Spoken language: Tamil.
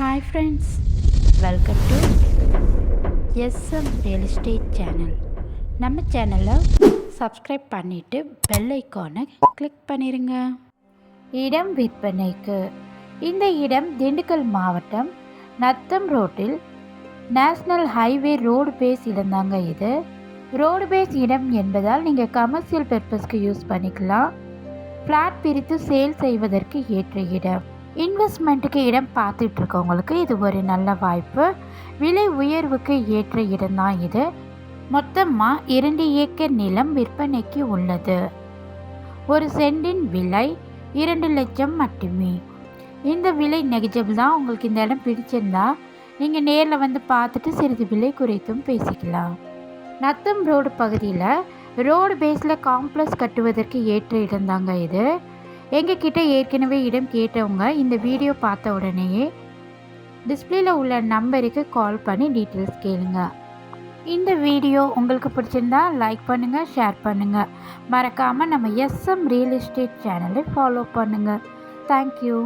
Hi friends welcome to SM real estate channel நம்ம சேனலை சப்ஸ்கிரைப் பண்ணிவிட்டு பெல் ஐக்கானை கிளிக் பண்ணிடுங்க இடம் விற்பனைக்கு. இந்த இடம் திண்டுக்கல் மாவட்டம் நத்தம் ரோட்டில் நேஷ்னல் ஹைவே ரோடு பேஸ் இடம்தாங்க இது. ரோடு பேஸ் இடம் என்பதால் நீங்கள் கமர்ஷியல் பர்பஸ்க்கு யூஸ் பண்ணிக்கலாம். ஃப்ளாட் பிரித்து சேல் செய்வதற்கு ஏற்ற இடம். இன்வெஸ்ட்மெண்ட்டுக்கு இடம் பார்த்துட்டு இருக்கவங்களுக்கு இது ஒரு நல்ல வாய்ப்பு. விலை உயர்வுக்கு ஏற்ற இடம்தான் இது. மொத்தமாக இரண்டு ஏக்கர் நிலம் விற்பனைக்கு உள்ளது. ஒரு சென்டின் விலை இரண்டு லட்சம் மட்டுமே. இந்த விலை நெகிஜபிள் தான். உங்களுக்கு இந்த இடம் பிடிச்சிருந்தா நீங்கள் நேரில் வந்து பார்த்துட்டு சிறிது விலை குறைத்தும் பேசிக்கலாம். நத்தம் ரோடு பகுதியில் ரோடு பேஸில் காம்ப்ளெக்ஸ் கட்டுவதற்கு ஏற்ற இடம்தாங்க இது. எங்ககிட்ட ஏற்கனவே இடம் கேட்டவங்க இந்த வீடியோ பார்த்த உடனேயே டிஸ்பிளேல உள்ள நம்பருக்கு கால் பண்ணி டீட்டெயில்ஸ் கேளுங்க. இந்த வீடியோ உங்களுக்கு பிடிச்சிருந்தா லைக் பண்ணுங்கள் ஷேர் பண்ணுங்கள் மறக்காமல் நம்ம எஸ்எம் ரியல் எஸ்டேட் சேனலை ஃபாலோ பண்ணுங்கள் தேங்க்யூ